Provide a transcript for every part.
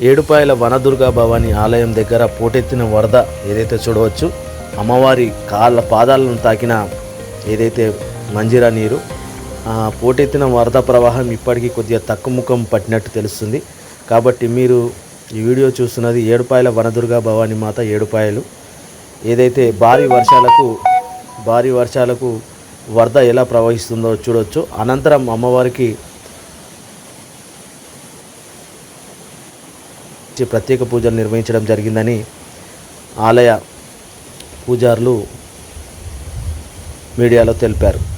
ఏడుపాయల వనదుర్గా భవాని ఆలయం దగ్గర పోటెత్తిన వరద ఏదైతే చూడవచ్చు అమ్మవారి కాళ్ళ పాదాలను తాకిన ఏదైతే మంజిరా నీరు పోటెత్తిన వరద ప్రవాహం ఇప్పటికీ కొద్దిగా తక్కుముఖం పట్టినట్టు తెలుస్తుంది. కాబట్టి మీరు ఈ వీడియో చూస్తున్నది ఏడుపాయల వనదుర్గా భవాని మాత ఏడుపాయలు. ఏదైతే భారీ వర్షాలకు భారీ వర్షాలకు వరద ఎలా ప్రవహిస్తుందో చూడొచ్చు. అనంతరం అమ్మవారికి ప్రత్యేక పూజలు నిర్వహించడం జరిగిందని ఆలయ పూజారులు మీడియాలో తెలిపారు.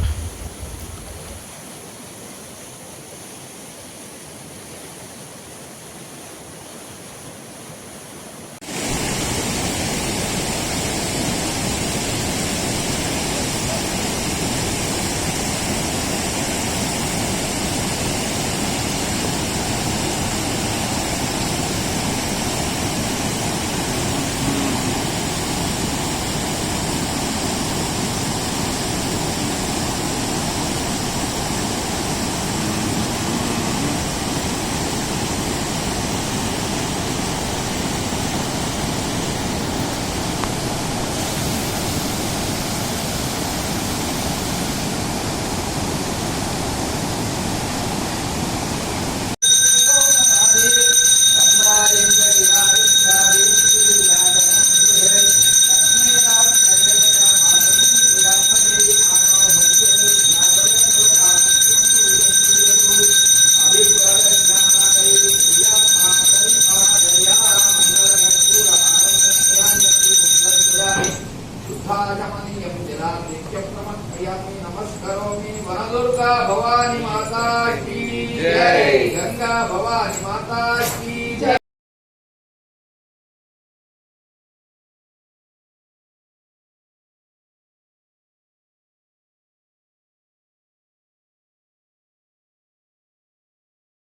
నమస్కరోమి వనదుర్గా భవాని మాతా జై. గంగా భవాని మాతా